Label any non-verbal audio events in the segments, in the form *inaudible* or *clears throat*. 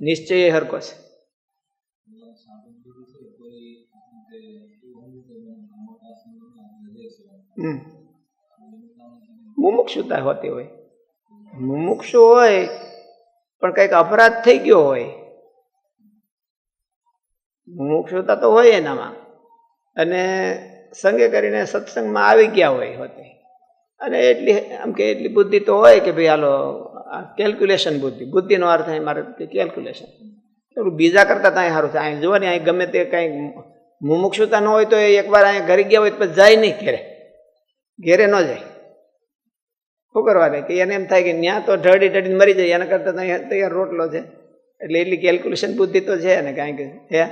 નિશ્ચય હરકો છે. મુમુક્ષુતા હોતી હોય. મુમુક્ષુ હોય, પણ કંઈક અપરાધ થઈ ગયો હોય. મુમુક્ષુતા તો હોય એનામાં. અને સંગે કરીને સત્સંગમાં આવી ગયા હોય હોતે. અને એટલી, આમ કે એટલી બુદ્ધિ તો હોય કે ભાઈ હાલો કેલ્ક્યુલેશન બુદ્ધિ. બુદ્ધિનો અર્થ અહીં મારે કેલ્ક્યુલેશન થોડું બીજા કરતાં ત્યાં સારું છે અહીં જુઓ ને, અહીં ગમે તે કાંઈ મુમુક્ષુતા ન હોય તો એ એકવાર અહીંયા ઘરે ગયા હોય તો જાય નહીં ઘેરે. ઘેરે ન જાય. શું કરવા દે? કે એને એમ થાય કે ત્યાં તો ઢળી ઢળીને મરી જાય. એના કરતાં ત્યાં તૈયાર રોટલો છે. એટલે એટલી કેલ્ક્યુલેશન બુદ્ધિ તો છે ને કાંઈક હે?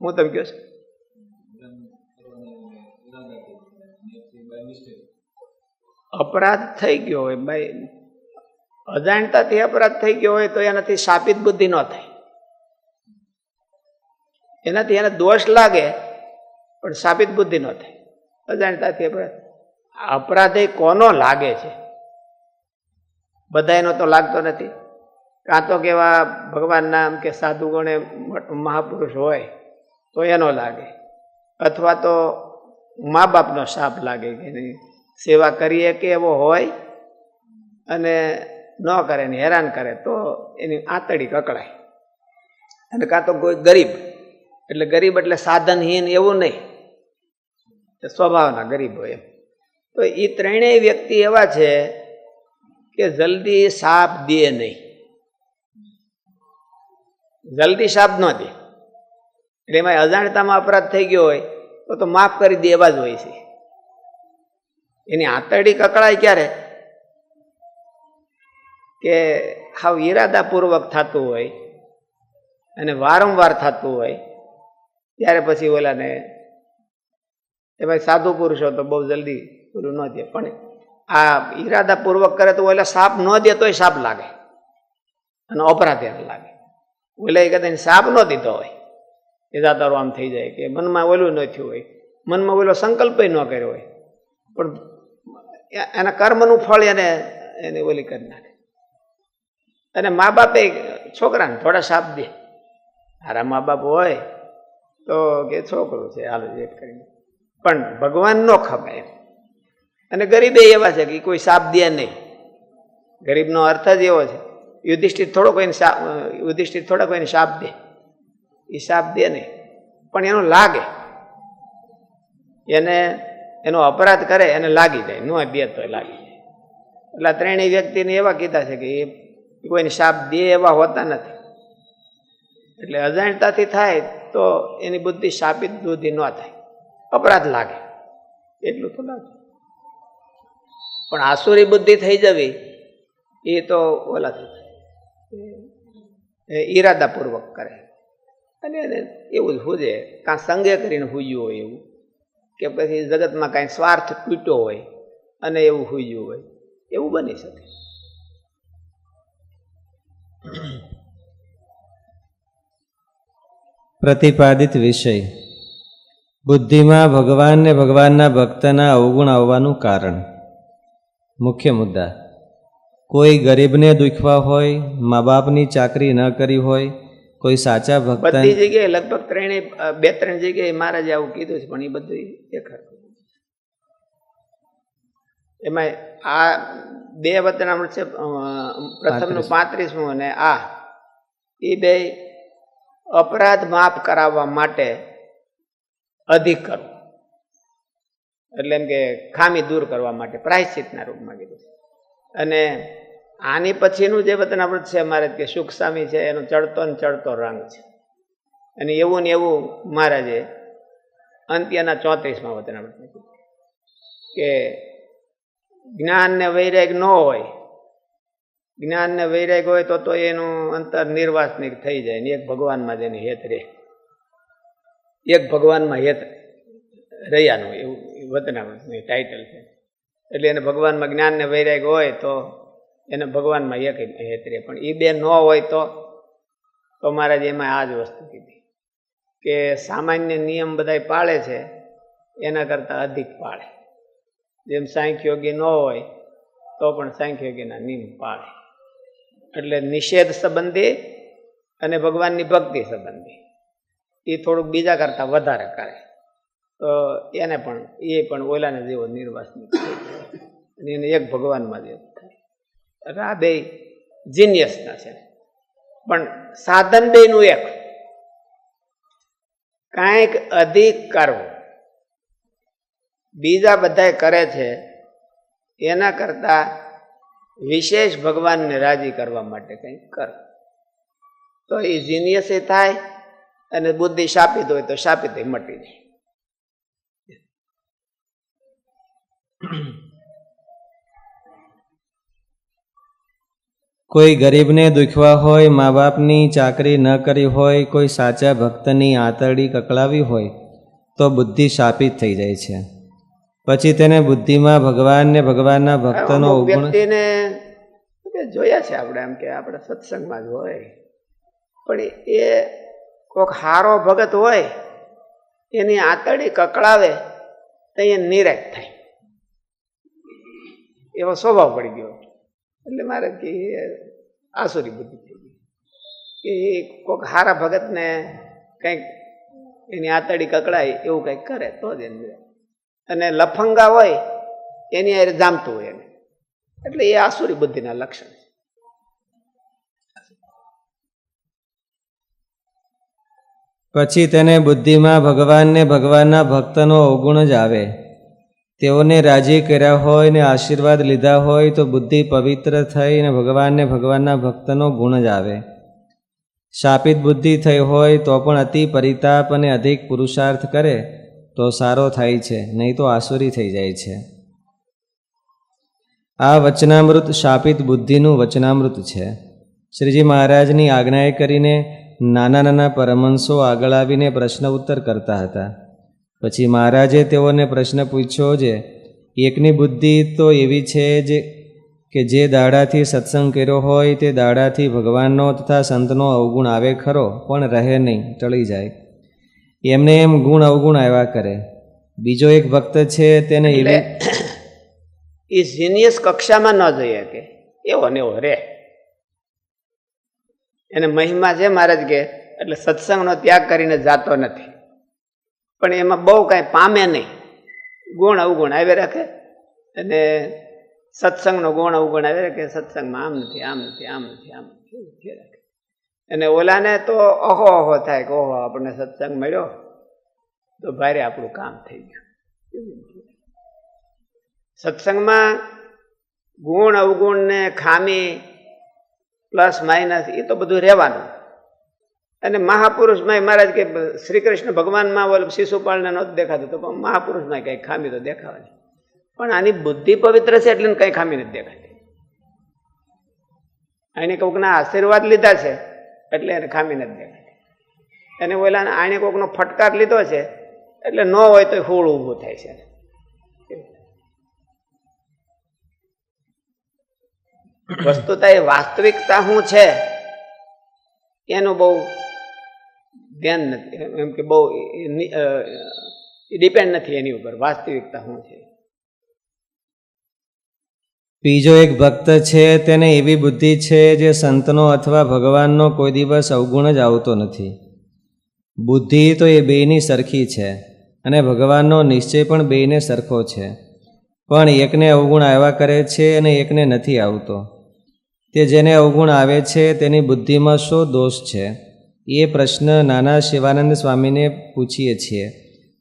હું તમે કહો છો? અપરાધ થઈ ગયો હોય, ભાઈ અજાણતાથી અપરાધ થઈ ગયો હોય તો એનાથી શાપિત બુદ્ધિ ન થાય. એનાથી એને દોષ લાગે, પણ શાપિત બુદ્ધિ ન થાય. અજાણતાથી અપરાધ. અપરાધ કોનો લાગે છે? બધાયનો તો લાગતો નથી. કાં તો કેવા ભગવાનના આમ કે સાધુ ગણે મહાપુરુષ હોય, તો એનો લાગે. અથવા તો મા બાપનો શાપ લાગે કે નહીં. સેવા કરીએ કે એવો હોય અને ન કરે ને હેરાન કરે, તો એની આંતડી કકડાય અને કાં તો કોઈ ગરીબ, એટલે ગરીબ એટલે સાધનહીન એવું નહીં. સ્વભાવના ગરીબ હોય એમ. તો એ ત્રણેય વ્યક્તિ એવા છે કે જલ્દી સાપ દે નહીં. જલ્દી સાપ ન દે. એટલે એમાં અજાણતામાં અપરાધ થઈ ગયો હોય, તો તો માફ કરી દે એવા જ હોય છે. એની આંતરડી કકળાય ક્યારે? કે હાવ ઈરાદાપૂર્વક થતું હોય અને વારંવાર થતું હોય, ત્યારે પછી ઓલાને એ ભાઈ સાધુ પુરુષો તો બહુ જલ્દી પૂરું ન દે પણ આ ઈરાદાપૂર્વક કરે તો ઓલા સાપ ન દે તોય સાપ લાગે અને અપરાધ લાગે. ઓલા એ કદાચ સાપ ન દીધો હોય, એ દાતારો આમ થઈ જાય કે મનમાં ઓલું ન થયું હોય, મનમાં ઓલો સંકલ્પ ન કર્યો હોય, પણ એના કર્મનું ફળ એને એને ઓલી કરી નાખે. અને મા બાપે છોકરાને થોડા સાપ દે. હારા મા બાપ હોય તો કે છોકરું છે, હાલ એક કરીને. પણ ભગવાન નો એમ. અને ગરીબે એવા છે કે કોઈ સાપ દે નહીં. ગરીબનો અર્થ જ એવો છે. યુધિષ્ઠિર થોડો કોઈને સાપ યુધિષ્ઠિર થોડા કોઈને સાપ દે. એ સાપ દે નહીં. પણ એનું લાગે. એને એનો અપરાધ કરે એને લાગી જાય. નો દે તો લાગી જાય. એટલે ત્રણેય વ્યક્તિને એવા કીધા છે કે એ કોઈને સાપ દે એવા હોતા નથી. એટલે અજાણતાથી થાય તો એની બુદ્ધિ શાપિત બુદ્ધિ ન થાય. અપરાધ લાગે. એટલું તો લાગે. પણ આસુરી બુદ્ધિ થઈ જવી એ તો ઓલાથી થાય. ઈરાદાપૂર્વક કરે. અને એને એવું જ હુજે. કાં સંગે કરીને હુજ્યું હોય એવું. કે પછી જગતમાં કાંઈ સ્વાર્થ તૂટ્યો હોય અને એવું હુજ્યું હોય, એવું બની શકે. પ્રતિપાદિત વિષય. બુદ્ધિમાં ભગવાન ને ભગવાનના ભક્તના અવગુણ આવવાનું કારણ. મુખ્ય મુદ્દા. કોઈ ગરીબને દુખવા હોય, મા બાપની ચાકરી ન કરી હોય કોઈ સાચા ભક્ત બધી જગ્યાએ લગભગ ત્રણે બે ત્રણ જગ્યાએ મહારાજે આવું કીધું છે પણ એ બધું દેખાડ એમાં આ બે વતનામૃત છે પ્રથમનું પાંત્રીસમું અને આ. એ બે અપરાધ માફ કરાવવા માટે અધિક કરવું એટલે એમ કે ખામી દૂર કરવા માટે પ્રાયશ્ચિતના રૂપમાં કીધું અને આની પછીનું જે વતનામૃત છે મારે કે સુખ સ્વામી છે, એનો ચડતો ને ચડતો રંગ છે. અને એવું ને એવું મહારાજે અંત્યના ચોત્રીસમાં વતનામૃત કીધું કે જ્ઞાન ને વૈરાગ ન હોય, જ્ઞાન ને વૈરાગ હોય તો તો એનું અંતર નિર્વાસનિક થઈ જાય ને એક ભગવાનમાં જ હેત રહે. એક ભગવાનમાં હેત રહ્યાનું એવું વતનામૃતનું ટાઇટલ છે. એટલે એને ભગવાનમાં જ્ઞાન ને વૈરાગ હોય તો એને ભગવાનમાં એક હેતરે પણ એ બે ન હોય તો તો મહારાજ એમાં આ જ વસ્તુ કીધી કે સામાન્ય નિયમ બધાય પાળે છે, એના કરતાં અધિક પાળે. જેમ સાંખ્યોગી ન હોય, તો પણ સાંખ્યોગીના નિયમ પાળે. એટલે નિષેધ સંબંધી અને ભગવાનની ભક્તિ સંબંધી. એ થોડુંક બીજા કરતાં વધારે કરે. તો એને પણ એ પણ ઓલાને જેવો નિર્વાસ એને એક ભગવાનમાં જ એક થાય એટલે આ બે જીનિયસના છે. પણ સાધન બેનું એક. કાંઈક અધિક કરવું. બીજા બધા કરે છે, એના કરતા વિશેષ ભગવાનને રાજી કરવા માટે કંઈક કર. તો એ જીનિયસ એ થાય અને બુદ્ધિ શાપિત હોય તો શાપિત મટી જાય. કોઈ ગરીબને દુખવા હોય મા બાપની ચાકરી ન કરી હોય કોઈ સાચા ભક્તની આંતરડી કકળાવી હોય તો બુદ્ધિ શાપિત થઈ જાય છે. પછી તેને બુદ્ધિમાં ભગવાન ને ભગવાનના ભક્તનો વ્યક્તિને જોયા છે આપણે એમ કે આપણે સત્સંગમાં જ હોય. પણ એ કોઈક હારો ભગત હોય એની આંતરડી કકળાવે તો એ નિરાશ થાય. એવો સ્વભાવ પડી ગયો. એટલે મારે કે આસુરી બુદ્ધિ થઈ ગઈ. કે કોઈક હારા ભગતને કંઈક એની આતડી કકડાય એવું કંઈક કરે, તો જ એને અને લફંગા હોય, એની હારે જામતું હોય એને. એટલે એ આસુરી બુદ્ધિના લક્ષણ છે. પછી તેને બુદ્ધિમાં ભગવાનને ભગવાનના ભક્તનો અવગુણ જ આવે. તેઓને રાજી કર્યા હોય ને આશીર્વાદ લીધા હોય તો બુદ્ધિ પવિત્ર થઈને ભગવાનને ભગવાનના ભક્તનો ગુણ જ આવે. શાપિત બુદ્ધિ થઈ હોય તો પણ અતિ પરિતાપ અને અધિક પુરુષાર્થ કરે તો સારો થાય છે, નહીં તો આસુરી થઈ જાય છે. આ વચનામૃત શાપિત બુદ્ધિનું વચનામૃત છે. શ્રીજી મહારાજની આજ્ઞાએ કરીને નાના નાના પરમંશો આગળ આવીને પ્રશ્ન ઉત્તર કરતા હતા. પછી મહારાજે તેઓને પ્રશ્ન પૂછ્યો છે એકની બુદ્ધિ તો એવી છે જે કે જે દાડાથી સત્સંગ કર્યો હોય તે દાડાથી ભગવાનનો તથા સંતનો અવગુણ આવે ખરો પણ રહે નહીં ટળી જાય. એમને એમ ગુણ અવગુણ આવ્યા કરે. બીજો એક ભક્ત છે તેને એ જીનિયસ *clears throat* કક્ષામાં ન જઈએ કે એવો ને એવો રે એને મહિમા છે મહારાજ કે એટલે સત્સંગનો ત્યાગ કરીને જાતો નથી. પણ એમાં બહુ કાંઈ પામે નહીં. ગુણ અવગુણ આવી રાખે. અને સત્સંગનો ગુણ અવગુણ આવી રાખે. સત્સંગમાં આમ નથી આમ નથી આમ નથી આમ નથી રાખે. અને ઓલાને તો અહો અહો થાય કે ઓહો, આપણને સત્સંગ મળ્યો તો ભારે આપણું કામ થઈ ગયું. સત્સંગમાં ગુણ અવગુણ ને ખામી, પ્લસ, માઇનસ એ તો બધું રહેવાનું. અને મહાપુરુષમાં મહારાજ કે શ્રી કૃષ્ણ ભગવાનમાં ઓલો શિશુપાળને નહોતું દેખાતું. તો પણ મહાપુરુષમાં કંઈ ખામી તો દેખાવાની પણ આની બુદ્ધિ પવિત્ર છે એટલે કંઈ ખામી નથી દેખાતી. એને કોકના આશીર્વાદ લીધા છે, એટલે એને ખામી નથી દેખાતી. એને ઓલા આણે કોકનો ફટકાર લીધો છે, એટલે ન હોય તો હોળ ઊભું થાય છે. વસ્તુતા એ વાસ્તવિકતા શું છે? એનું બહુ ધ્યાન નથી. એમ કે બહુ ડિપેન્ડ નથી એની ઉપર. વાસ્તવિકતા શું છે? બીજો એક ભક્ત છે, તેને એવી બુદ્ધિ છે જે સંતનો અથવા ભગવાનનો કોઈ દિવસ અવગુણ જ આવતો નથી. બુદ્ધિ તો એ બેયની સરખી છે અને ભગવાનનો નિશ્ચય પણ બેયને સરખો છે. પણ એકને અવગુણ આવ્યા કરે છે અને એકને નથી આવતો. તે જેને અવગુણ આવે છે, તેની બુદ્ધિમાં શો દોષ છે? એ પ્રશ્ન નાના શિવાનંદ સ્વામીને પૂછીએ છીએ.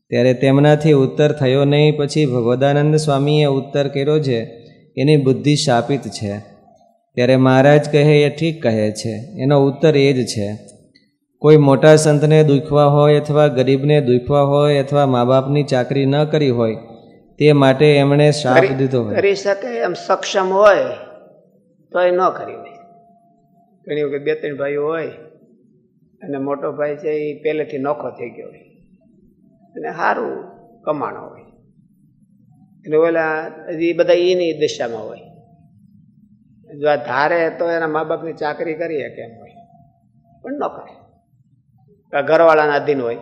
ત્યારે તેમનાથી ઉત્તર થયો નહીં પછી ભગવદાનંદ સ્વામીએ ઉત્તર કર્યો છે. એની બુદ્ધિ શાપિત છે. ત્યારે મહારાજ કહે એ ઠીક કહે છે. એનો ઉત્તર એ જ છે. કોઈ મોટા સંતને દુખવા હોય અથવા ગરીબને દુખવા હોય અથવા મા બાપની ચાકરી ન કરી હોય તે માટે એમણે શાપ દીધો હોય. કરી શકે એમ સક્ષમ હોય તો એ ન કરી હોય ઘણી વખત બે ત્રણ ભાઈઓ હોય અને મોટો ભાઈ છે એ પહેલેથી નોખો થઈ ગયો હોય. અને સારું કમાણો હોય. એટલે ઓલા હજી બધા એની દિશામાં હોય. જો આ ધારે તો એના મા બાપની ચાકરી કરી શકે એમ હોય. પણ ન કરે. ઘરવાળાના અધીન હોય.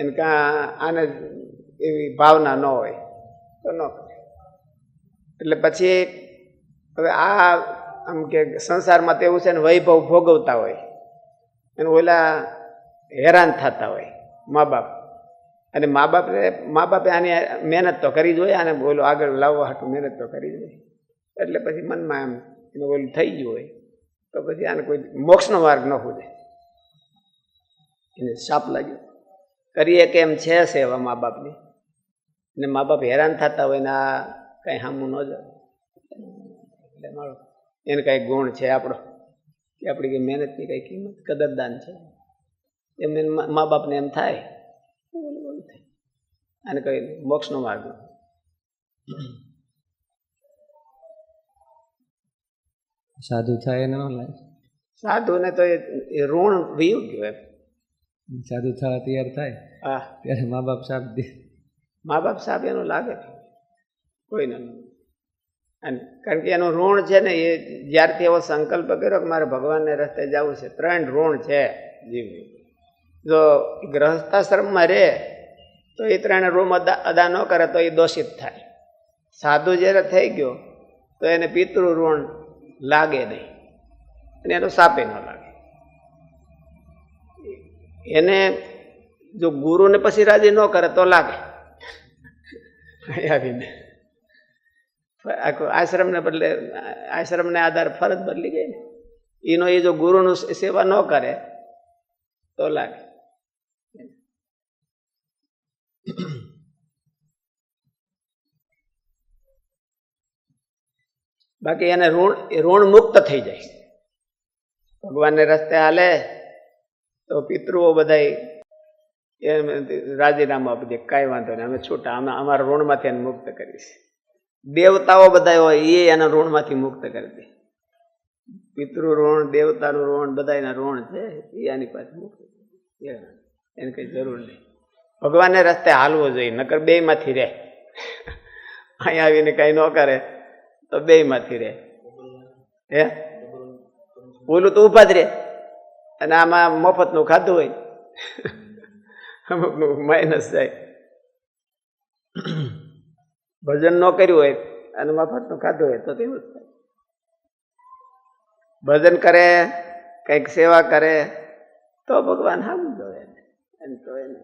એને કાં આને એવી ભાવના ન હોય, તો ન કરે. એટલે પછી હવે આ આમ કે સંસારમાં તો એવું છે ને વૈભવ ભોગવતા હોય. અને ઓલા હેરાન થતા હોય મા બાપ. અને મા બાપે મા બાપે આની મહેનત તો કરી જોઈએ અને બોલો આગળ લાવવા હાટું મહેનત તો કરી જોઈએ એટલે પછી મનમાં એમ, એનું ઓલું થઈ ગયું હોય, તો પછી આને કોઈ મોક્ષનો માર્ગ ન ખોજે એને સાપ લાગ્યો. કરીએ કે એમ છે સેવા મા બાપની? ને મા બાપ હેરાન થતા હોય ને આ કંઈ સામું ન જાય. એટલે મારો, એને કાંઈ ગુણ છે આપણો. કે આપણી કંઈ મહેનતની કંઈ કિંમત કદરદાન છે. એમ મા- બાપને એમ થાય. અને કંઈ મોક્ષનો માર્ગ. ન સાધુ થાય એને ન લાગે સાધુને તો એ ઋણ વીવ એમ સાધુ થવા તૈયાર થાય? હા. ત્યારે મા બાપ દે. મા બાપ સાહેબ એનું લાગે. કોઈને નહીં. અને કારણ કે એનું ઋણ છે ને એ જ્યારથી એવો સંકલ્પ કર્યો કે મારે ભગવાનને રસ્તે જવું છે, ત્રણ ઋણ છે જીવનું. જો ગ્રહસ્થાશ્રમમાં રહે, તો એ ત્રણ ઋણ અદા અદા ન કરે તો એ દોષિત થાય. સાધુ જ્યારે થઈ ગયો, તો એને પિતૃ ઋણ લાગે નહીં. અને એનો સાપે ન લાગે. એને જો ગુરુને પછી રાજી ન કરે તો લાગે. *laughs* આવીને આખો આશ્રમને બદલે, આશ્રમને આધાર ફરજ બદલી ગઈ ને. એનો એ જો ગુરુનું સેવા ન કરે, તો લાગે. બાકી એને ઋણ ઋણ મુક્ત થઈ જાય. ભગવાનને રસ્તે હાલે, તો પિતૃઓ બધાય એમ રાજીનામું આપી દે, કાંઈ વાંધો નહીં, અમે છૂટા, અમે અમારા ઋણમાંથી એને મુક્ત કરીશ. દેવતાઓ બધા હોય એ એના ઋણમાંથી મુક્ત કરી દે. પિતૃ ઋણ, દેવતાનું ઋણ બધા એના ઋણ છે એ આની પાસે મુક્ત એને કઈ જરૂર નહીં. ભગવાનને રસ્તે હાલવો જોઈએ, નકર બે માંથી રહે. અહીંયા આવીને કઈ ન કરે, તો બે માંથી રહે. હે? ઓલું તો ઊભા જ રહે. અને આમાં મફતનું ખાધું હોય. અમુકનું માઇનસ જાય ભજન ન કર્યું હોય અને મફતનું ખાધું હોય તો તેવું જ થાય. ભજન કરે, કંઈક સેવા કરે, તો ભગવાન હામ જોવે એમ તો એને.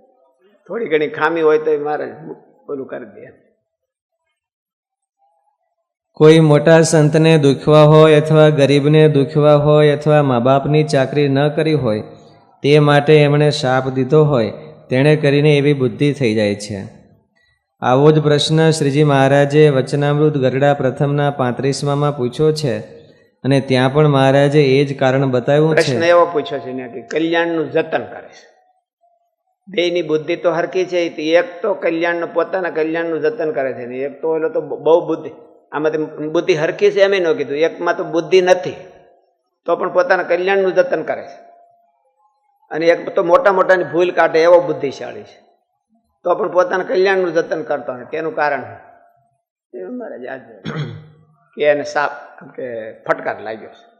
થોડી ઘણી ખામી હોય તો મારે પેલું કરી દે. કોઈ મોટા સંતને દુખવા હોય અથવા ગરીબને દુખવા હોય અથવા મા બાપની ચાકરી ન કરી હોય, તે માટે એમણે શાપ દીધો હોય, તેણે કરીને એવી બુદ્ધિ થઈ જાય છે. આવો જ પ્રશ્ન શ્રીજી મહારાજે વચનામૃત ગરડા પ્રથમના પાંત્રીસમાં પૂછ્યો છે અને ત્યાં પણ મહારાજે એ જ કારણ બતાવ્યું પ્રશ્ન એવો પૂછ્યો છે કે કલ્યાણનું જતન કરે છે. બેયની બુદ્ધિ તો હરકી છે એક તો કલ્યાણનું પોતાના કલ્યાણનું જતન કરે છે ને એક તો એલો તો બહુ બુદ્ધિ આમાંથી બુદ્ધિ હરકી છે એમ ન કીધું, એકમાં તો બુદ્ધિ નથી, તો પણ પોતાના કલ્યાણનું જતન કરે છે. અને એક તો મોટા મોટાની ભૂલ કાઢે એવો બુદ્ધિશાળી છે. તો પણ પોતાના કલ્યાણનું જતન કરતો નથી તેનું કારણ? મારે યાદ કે એને સાપ કે ફટકાર લાગ્યો છે.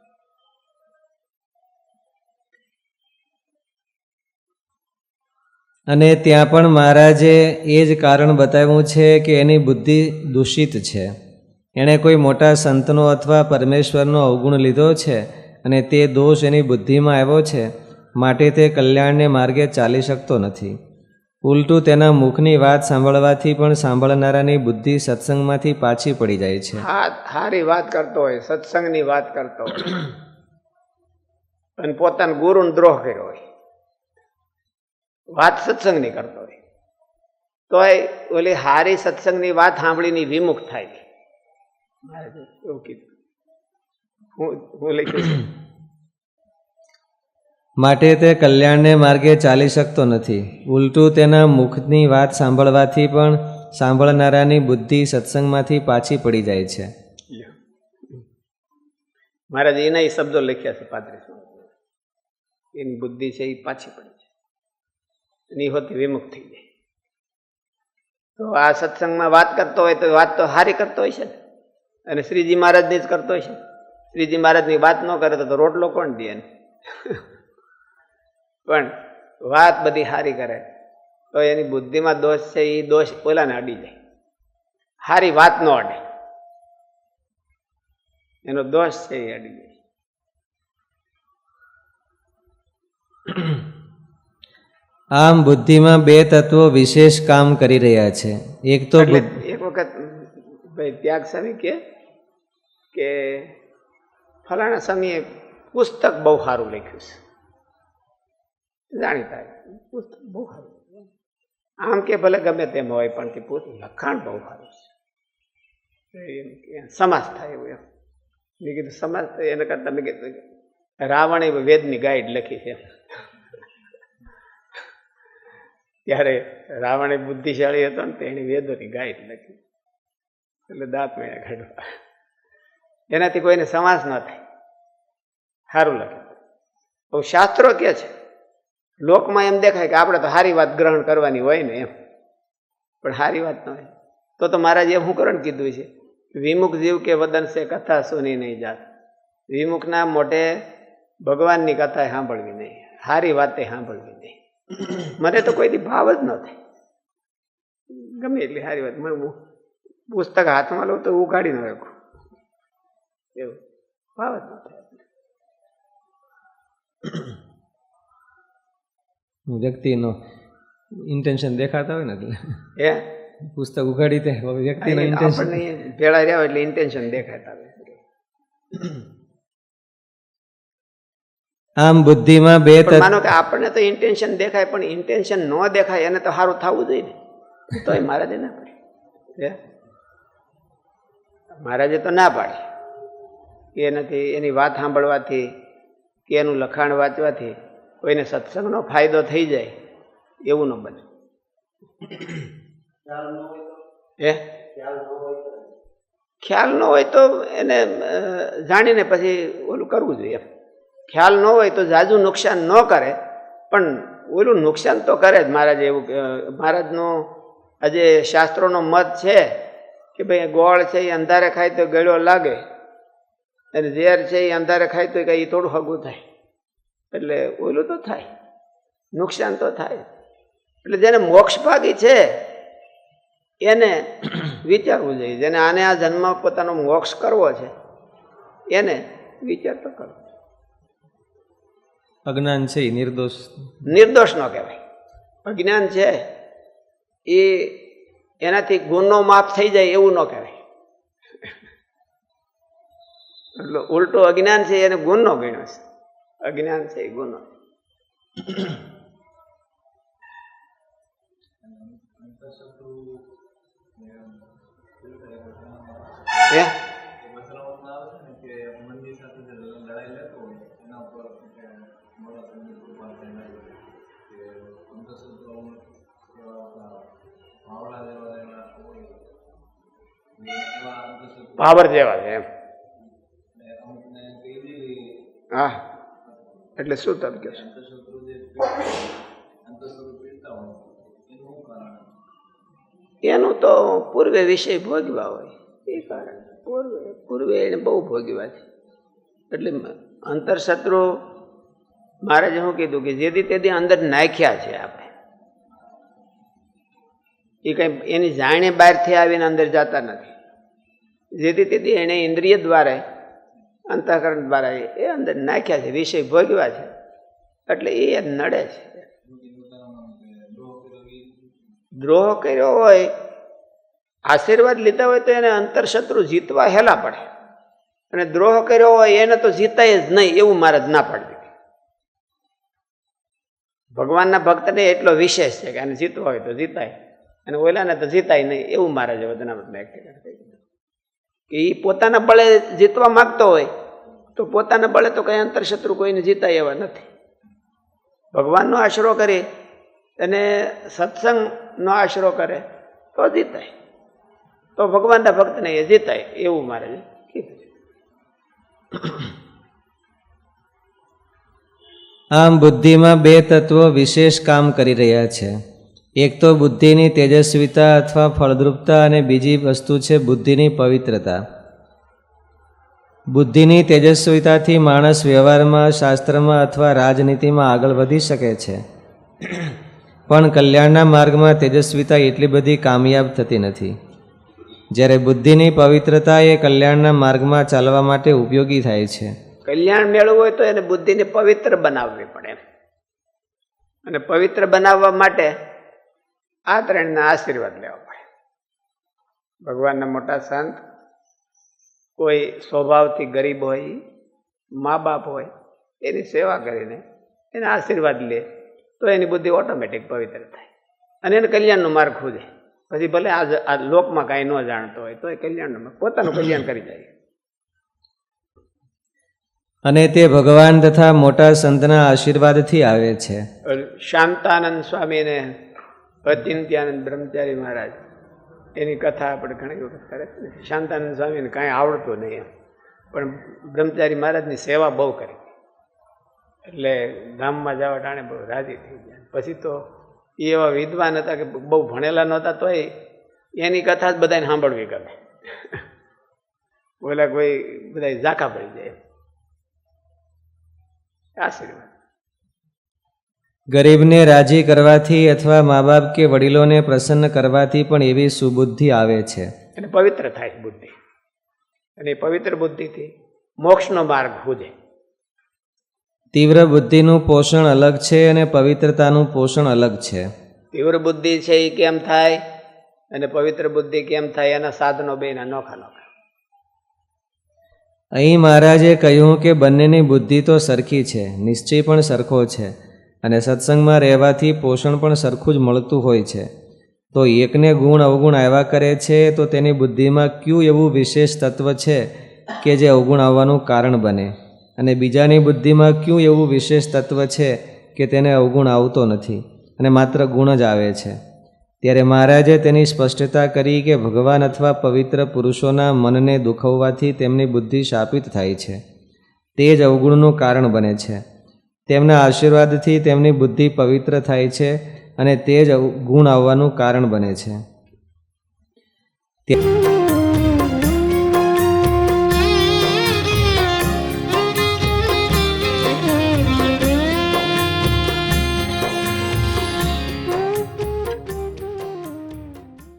અને ત્યાં પણ મહારાજે એ જ કારણ બતાવ્યું છે કે એની બુદ્ધિ દૂષિત છે. એણે કોઈ મોટા સંતનો અથવા પરમેશ્વરનો અવગુણ લીધો છે અને તે દોષ એની બુદ્ધિમાં આવ્યો છે, માટે તે કલ્યાણને માર્ગે ચાલી શકતો નથી. ઉલટું તેના મુખની વાત સાંભળવાથી પણ સાંભળનારાની બુદ્ધિ સત્સંગમાંથી પાછી પડી જાય છે. હા સારી વાત કરતો હોય સત્સંગની વાત કરતો હોય. અને પોતાના ગુરુનો દ્રોહ કર્યો હોય. વાત સત્સંગની કરતો હોય. તોય ઓલી હારી સત્સંગની વાત સાંભળીને વિમુખ થાય. એવું કીધું. હું હું છે. માટે તે કલ્યાણને માર્ગે ચાલી શકતો નથી. ઉલટું તેના મુખની વાત સાંભળવાથી પણ સાંભળનારાની બુદ્ધિ સત્સંગમાંથી પાછી પડી જાય છે. મહારાજ, એના એ શબ્દો લખ્યા છે પાંત્રીસમાં એની બુદ્ધિ છે એ પાછી પડી જાય. એની હોતી વિમુખ થઈ જાય. તો આ સત્સંગમાં વાત કરતો હોય તો વાત તો હારી કરતો હોય છે અને શ્રીજી મહારાજની જ કરતો હોય છે શ્રીજી મહારાજની વાત ન કરે તો રોટલો કોણ દે એને? પણ વાત બધી સારી કરે. તો એની બુદ્ધિમાં દોષ છે એ દોષ ઓલાને અડી જાય. સારી વાત ન અડે. એનો દોષ છે એ અડી જાય. આમ બુદ્ધિમાં બે તત્વો વિશેષ કામ કરી રહ્યા છે. એક તો એક વખત ભાઈ ત્યાગ સ્વામી કે કે ફલાણા સ્વામીએ પુસ્તક બહુ સારું લખ્યું છે. જાણીતા પુસ્તક બહુ સારું આમ કે ભલે ગમે તેમ હોય, પણ કે પુસ્તક લખાણ બહુ સારું છે. સમાસ થાય એવું એમ. મેં કીધું સમાસ થાય એના કરતાં મેં કીધું રાવણે વેદની ગાઈડ લખી છે. ત્યારે રાવણે બુદ્ધિશાળી હતો ને તેણે વેદોની ગાઈડ લખી. એટલે દાંત મેળા કાઢવા. એનાથી કોઈને સમાસ ન થાય. સારું લખે. શાસ્ત્રો કે છે? લોકમાં એમ દેખાય કે આપણે તો સારી વાત ગ્રહણ કરવાની હોય ને એમ. પણ સારી વાત ન હોય. તો તો મહારાજે એમ શું કરણ કીધું છે? વિમુખ જીવ કે વદન સે કથા સુની નહીં જાત. વિમુખના મોઢે ભગવાનની કથા સાંભળવી નહીં. સારી વાતે સાંભળવી નહીં. મને તો કોઈથી ભાવ જ ન થાય. ગમે એટલી સારી વાત. મને પુસ્તક હાથમાં લઉં તો ઉઘાડી ન રાખું. એવું. ભાવ જ ન થાય. વ્યક્તિનો ઇન્ટેન્શન દેખાતા હોય ને એટલે. એ પુસ્તક ઉઘાડી દે વ્યક્તિ વ્યક્તિનો ઇન્ટેન્શન ભેળા રહ્યા હોય એટલે ઇન્ટેન્શન દેખાતા હોય. આમ બુદ્ધિમાં બે માનો કે આપણને તો ઇન્ટેન્શન દેખાય પણ ઇન્ટેન્શન ન દેખાય એને તો સારું થવું જોઈએ ને. તોય મહારાજે ના પાડી. મહારાજે તો ના પાડી. કે એનાથી એની વાત સાંભળવાથી કે એનું લખાણ વાંચવાથી કોઈને સત્સંગનો ફાયદો થઈ જાય, એવું ન બને. એ ખ્યાલ ન હોય તો એને જાણીને પછી ઓલું કરવું જોઈએ ખ્યાલ ન હોય તો જાજુ નુકસાન ન કરે, પણ ઓલું નુકસાન તો કરે જ. મહારાજ એવું મહારાજનો આજે શાસ્ત્રોનો મત છે કે ભાઈ ગોળ છે એ અંધારે ખાય તો ગળ્યો લાગે, અને ઝેર છે એ અંધારે ખાય તો કંઈ થોડું હગું થાય. એટલે ઓલું તો થાય નુકસાન તો થાય. એટલે જેને મોક્ષ ભાગી છે એને વિચારવું જોઈએ. જેને આને આ જન્મ પોતાનો મોક્ષ કરવો છે એને વિચાર તો કરવો અજ્ઞાન છે એ નિર્દોષ. નિર્દોષ ન કહેવાય. અજ્ઞાન છે એ એનાથી ગુનો માફ થઈ જાય એવું ન કહેવાય. એટલે ઉલટું અજ્ઞાન છે એને ગુનો ગણ્યો છે. અજ્ઞાન છે એ ગુનો. પાવર જેવા છે એમ. હા. એટલે શું તમે કહો છો? એનું તો પૂર્વે વિષય ભોગવા હોય. એ કારણ પૂર્વે. પૂર્વે એને બહુ ભોગવ્યા છે. એટલે અંતરશત્રુ મહારાજે શું કીધું કે જેથી તેથી અંદર નાખ્યા છે આપણે. એ કંઈ એની જાણે બહારથી આવીને અંદર જતા નથી. જેથી તેથી એણે ઇન્દ્રિય દ્વારા અંતઃકરણ દ્વારા એ અંદર નાખ્યા છે, વિષય ભોગવા છે. એટલે એ નડે છે. દ્રોહ કર્યો હોય, આશીર્વાદ લીધા હોય તો એને અંતરશત્રુ જીતવા હેલા પડે. અને દ્રોહ કર્યો હોય એને તો જીતાય જ નહીં એવું મહારાજ ના પાડી. ભગવાનના ભક્તને એટલો વિશેષ છે કે આને જીતવો હોય તો જીતાય. અને ઓલાને તો જીતાય નહીં એવું મહારાજે દીધું. એ પોતાના બળે જીતવા માંગતો હોય તો પોતાના બળે તો કઈ અંતરશત્રુ કોઈને જીતા એવા નથી. ભગવાનનો આશરો કરી અને સત્સંગનો આશરો કરે, તો જીતાય. તો ભગવાનના ભક્તને એ જીતાય, એવું મારે કીધું આમ બુદ્ધિમાં બે તત્વો વિશેષ કામ કરી રહ્યા છે. એક તો બુદ્ધિની તેજસ્વીતા અથવા ફળદ્રુપતા અને બીજી વસ્તુ છે બુદ્ધિની પવિત્રતા. બુદ્ધિની તેજસ્વીતાથી માણસ વ્યવહારમાં, શાસ્ત્રમાં અથવા રાજનીતિમાં આગળ વધી શકે છે. પણ કલ્યાણના માર્ગમાં તેજસ્વીતા એટલી બધી કામયાબ થતી નથી. જ્યારે બુદ્ધિની પવિત્રતા એ કલ્યાણના માર્ગમાં ચાલવા માટે ઉપયોગી થાય છે. કલ્યાણ મેળવવું હોય તો એને બુદ્ધિને પવિત્ર બનાવવી પડે. અને પવિત્ર બનાવવા માટે આ ત્રણના આશીર્વાદ લેવા પડે. ભગવાનના મોટા સંત કોઈ સ્વભાવથી ગરીબ હોય મા બાપ હોય એની સેવા કરીને એને આશીર્વાદ લે તો એની બુદ્ધિ ઓટોમેટિક પવિત્ર થાય. અને એને કલ્યાણનો માર્ગ ખુદે. પછી ભલે આ આ લોકમાં કાંઈ ન જાણતો હોય તો એ કલ્યાણનો પોતાનું કલ્યાણ કરી જાય. અને તે ભગવાન તથા મોટા સંતના આશીર્વાદથી આવે છે. શાંતાનંદ સ્વામીને અચિંત્યાનંદ બ્રહ્મચારી મહારાજ એની કથા આપણે ઘણી વખત કરે છે શાંતાનંદ સ્વામીને કાંઈ આવડતું નહીં એમ. પણ બ્રહ્મચારી મહારાજની સેવા બહુ કરી. એટલે ગામમાં જવા ટાણે બહુ રાજી થઈ ગયા. પછી તો એ એવા વિદ્વાન હતા કે બહુ ભણેલા નહોતા તોય એની કથા જ બધાને સાંભળવી ગમે. ઓલા કોઈ બધા ઝાંખા પડી જાય આશીર્વાદ. ગરીબને રાજી કરવાથી અથવા મા બાપ કે વડીલોને પ્રસન્ન કરવાથી પણ એવી સુબુદ્ધિ આવે છે. અને પવિત્ર થાય બુદ્ધિ. અને પવિત્ર બુદ્ધિથી મોક્ષનો માર્ગ ખુદે તીવ્ર બુદ્ધિનું પોષણ અલગ છે અને પવિત્રતાનું પોષણ અલગ છે. તીવ્ર બુદ્ધિ છે એ કેમ થાય? અને પવિત્ર બુદ્ધિ કેમ થાય? એના સાધનો બે નોખા નોખા. અહીં મહારાજે કહ્યું કે બંનેની બુદ્ધિ તો સરખી છે નિશ્ચય પણ સરખો છે. અને સત્સંગમાં રહેવાથી પોષણ પણ સરખું જ મળતું હોય છે. તો એકને ગુણ અવગુણ આવ્યા કરે છે, તો તેની બુદ્ધિમાં કયું એવું વિશેષ તત્વ છે કે જે અવગુણ આવવાનું કારણ બને? અને બીજાની બુદ્ધિમાં કયું એવું વિશેષ તત્વ છે કે તેને અવગુણ આવતો નથી? અને માત્ર ગુણ જ આવે છે. ત્યારે મહારાજે તેની સ્પષ્ટતા કરી કે ભગવાન અથવા પવિત્ર પુરુષોના મનને દુખવવાથી તેમની બુદ્ધિ શાપિત થાય છે. તે જ અવગુણનું કારણ બને છે. તેમના આશીર્વાદથી તેમની બુદ્ધિ પવિત્ર થાય છે અને તે જ ગુણ આવવાનું કારણ બને છે.